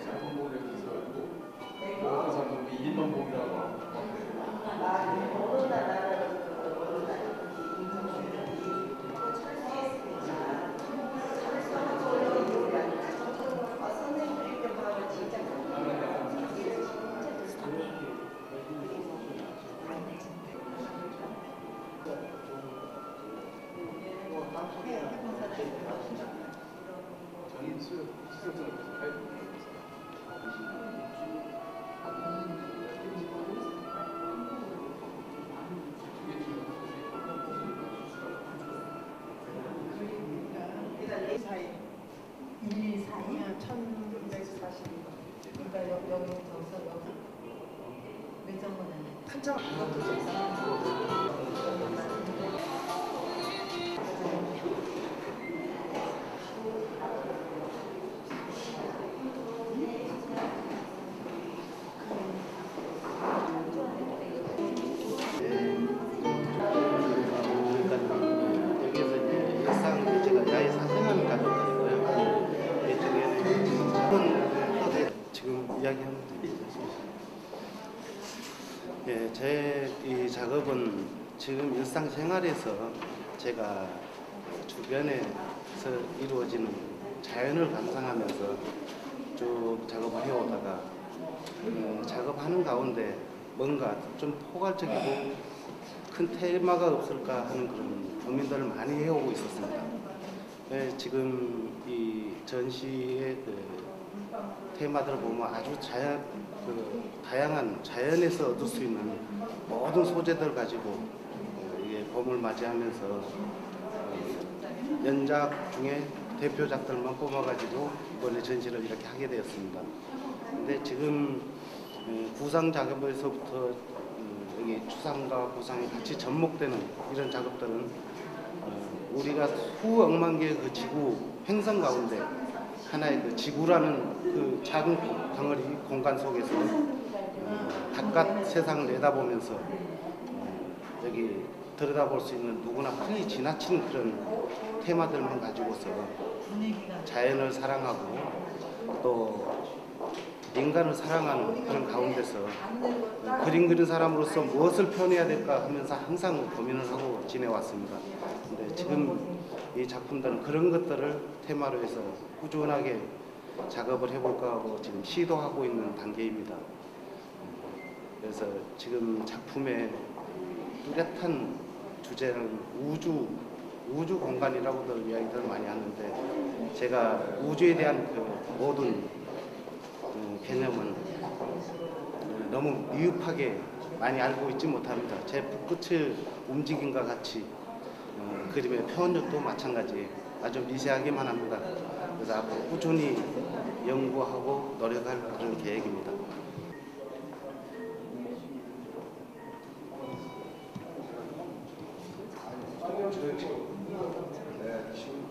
있어가지고 그 어떤 사람은 우리 1번 봉이라고. 하고 저는 1, 2, 4, 2. 1, 2, 4, 2? 1942년. 그러니까 여기, 여기서, 여기. 몇장 보냈네? 한장 보냈어. 예, 제이 작업은 지금 일상 생활에서 제가 주변에서 이루어지는 자연을 감상하면서 쭉 작업을 해오다가 음, 작업하는 가운데 뭔가 좀 포괄적이고 큰 테마가 없을까 하는 그런 고민들을 많이 해오고 있었습니다. 네, 지금 이 전시의 그 테마들을 보면 아주 자연, 그 다양한 자연에서 얻을 수 있는 모든 소재들 가지고 어, 이게 봄을 맞이하면서 어, 연작 중에 대표작들만 뽑아가지고 이번에 전시를 이렇게 하게 되었습니다. 근데 지금 어, 구상 작업에서부터 어, 여기 추상과 구상이 같이 접목되는 이런 작업들은 어, 우리가 수억만 개의 그 지구 행성 가운데 하나의 그 지구라는 그 작은 덩어리 공간 속에서 어, 바깥 세상을 내다보면서 어, 여기 들여다볼 수 있는 누구나 흔히 지나친 그런 테마들만 가지고서 자연을 사랑하고 또 인간을 사랑하는 그런 가운데서 그림 그린 사람으로서 무엇을 표현해야 될까 하면서 항상 고민을 하고 지내왔습니다. 근데 지금 이 작품들은 그런 것들을 테마로 해서 꾸준하게 작업을 해볼까 하고 지금 시도하고 있는 단계입니다. 그래서 지금 작품의 뚜렷한 주제는 우주, 우주 공간이라고들 이야기들을 많이 하는데 제가 우주에 대한 그 모든 음, 개념은 음, 너무 미흡하게 많이 알고 있지 못합니다. 제 붓끝의 움직임과 같이 어, 그림의 표현력도 마찬가지 아주 미세하게만 합니다. 그래서 앞으로 꾸준히 연구하고 노력할 그런 계획입니다. 지금